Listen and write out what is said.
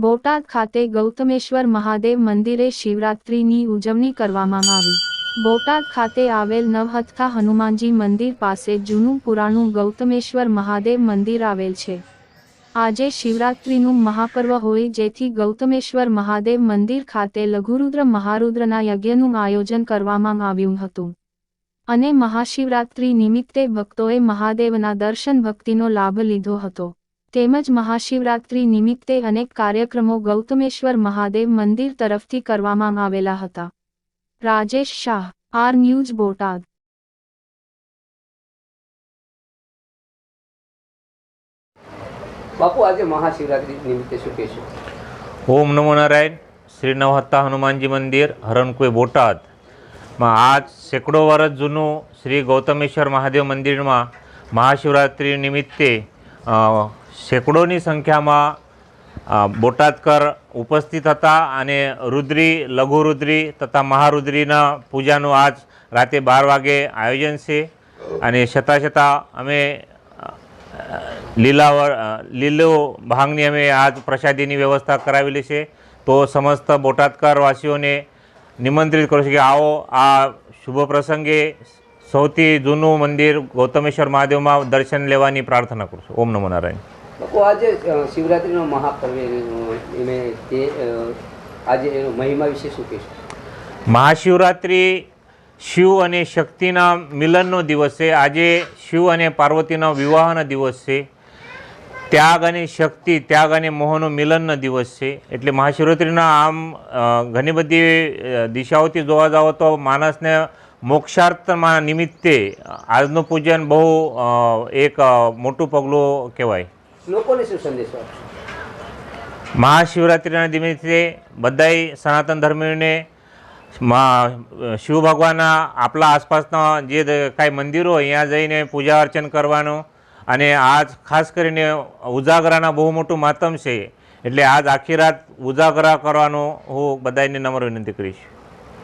બોટાદ ખાતે ગૌતમેશ્વર મહાદેવ મંદિરે શિવરાત્રિની ઉજવણી કરવામાં આવી. બોટાદ ખાતે આવેલ નવહથકા હનુમાનજી મંદિર પાસે જૂનું પુરાણું ગૌતમેશ્વર મહાદેવ મંદિર આવેલ છે. આજે શિવરાત્રિનું મહાપર્વ હોય જેથી ગૌતમેશ્વર મહાદેવ મંદિર ખાતે લઘુરુદ્ર મહારુદ્રના યજ્ઞનું આયોજન કરવામાં આવ્યું હતું. અને મહાશિવરાત્રિ નિમિત્તે ભક્તોએ મહાદેવના દર્શન ભક્તિનો લાભ લીધો હતો. તેમજ મહાશિવરાત્રિ નિમિત્તે અનેક કાર્યક્રમો ગૌતમેશ્વર મહાદેવ મંદિર તરફથી કરવામાં આવેલા હતા. Rajesh Shah R news Botad. બાપુ આજે મહાશિવરાત્રી નિમિત્તે શું કહેશો ઓમ નમો નારાયણ શ્રી નવહત્તા હનુમાનજી મંદિર હરણકુઈ બોટાદમાં આજ સેંકડો વર્ષ જૂનું શ્રી ગૌતમેશ્વર મહાદેવ મંદિરમાં મહાશિવરાત્રિ નિમિત્તે સેંકડોની સંખ્યામાં બોટાદકર ઉપસ્થિત હતા અને રુદ્રી લઘુરુદ્રી તથા મહારુદ્રીના પૂજાનું આજ રાતે બાર વાગે આયોજન છે. અને છતાં છતાં અમે લીલાવર લીલો ભાંગની અમે આજ પ્રસાદીની વ્યવસ્થા કરાવેલી છે. તો સમસ્ત બોટાદકર વાસીઓને નિમંત્રિત કરું છું કે આવો આ શુભ પ્રસંગે સૌથી જૂનું મંદિર ગૌતમેશ્વર મહાદેવમાં દર્શન લેવાની પ્રાર્થના કરું છું. ઓમ નમો નારાયણ. આજે શિવરાત્રિનો મહાપર્વ એને તે આજે એનો મહિમા વિશે શું કહેશું? મહાશિવરાત્રિ શિવ અને શક્તિના મિલનનો દિવસ છે. આજે શિવ અને પાર્વતીના વિવાહનો દિવસ છે. ત્યાગ અને શક્તિ, ત્યાગ અને મોહનો મિલનનો દિવસ છે. એટલે મહાશિવરાત્રિના આમ ઘણી બધી દિશાઓથી જોવા જાઓ તો માણસને મોક્ષાર્થમાં નિમિત્તે આજનું પૂજન બહુ એક મોટું પગલું કહેવાય. લોકોને શું સંદેશો મહાશિવરાત્રિના નિમિત્તે બધાય સનાતન ધર્મીઓને શિવ ભગવાનના આપણા આસપાસના જે કાંઈ મંદિરો હોય અહીંયા જઈને પૂજા અર્ચન કરવાનું અને આજ ખાસ કરીને ઉજાગરાના બહુ મોટું માતમ છે, એટલે આજ આખી રાત ઉજાગરા કરવાનો હું બધાને નમ્ર વિનંતી કરીશ.